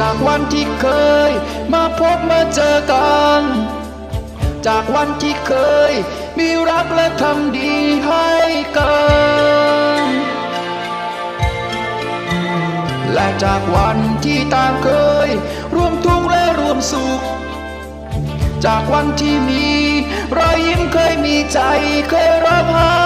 จากวันที่เคย มาพบมาเจอกัน จากวันที่เคย มีรักและทำดีให้กัน และจากวันที่ต่างเคย ร่วมทุกข์และร่วมสุข จากวันที่มี รอยยิ้มเคยมีใจเคยร้องไห้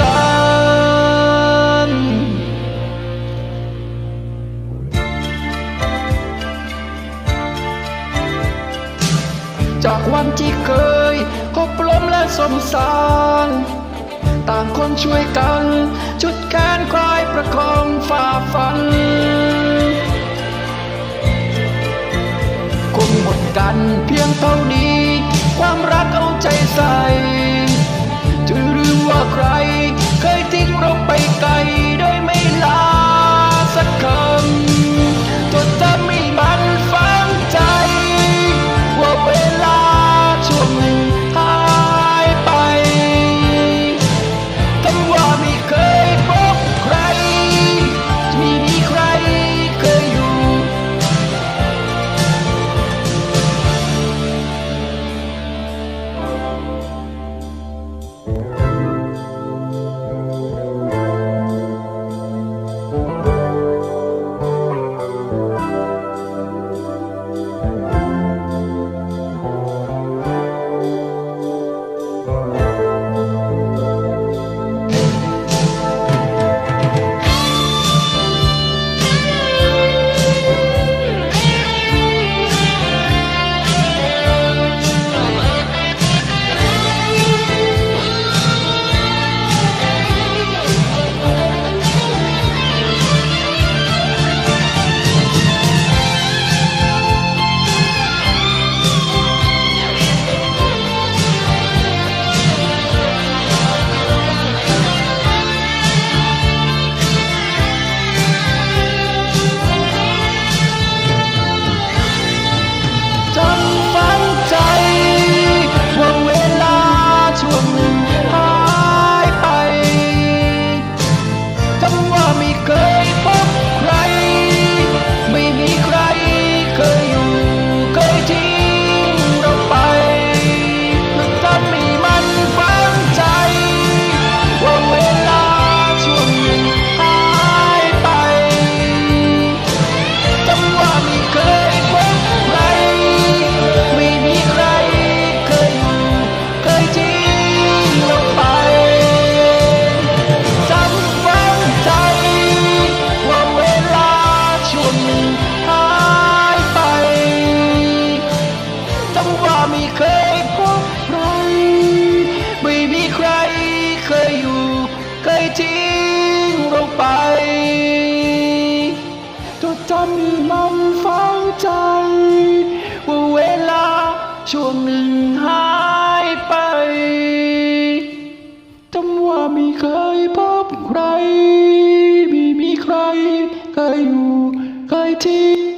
กันจากวันที่เคยคบล้มและสมสาร ต่างคนช่วยกัน จุดแขนคอยประคองฝ่าฟัน คงหมดกันเพียงเท่านี้ เทิ้งเราไป จดจำให้มันฝังใจ ว่าเวลาช่วงหนึ่งหายไปจำว่าไม่เคยพบใคร ไม่มีใครเคยอยู่เคยทิ้ง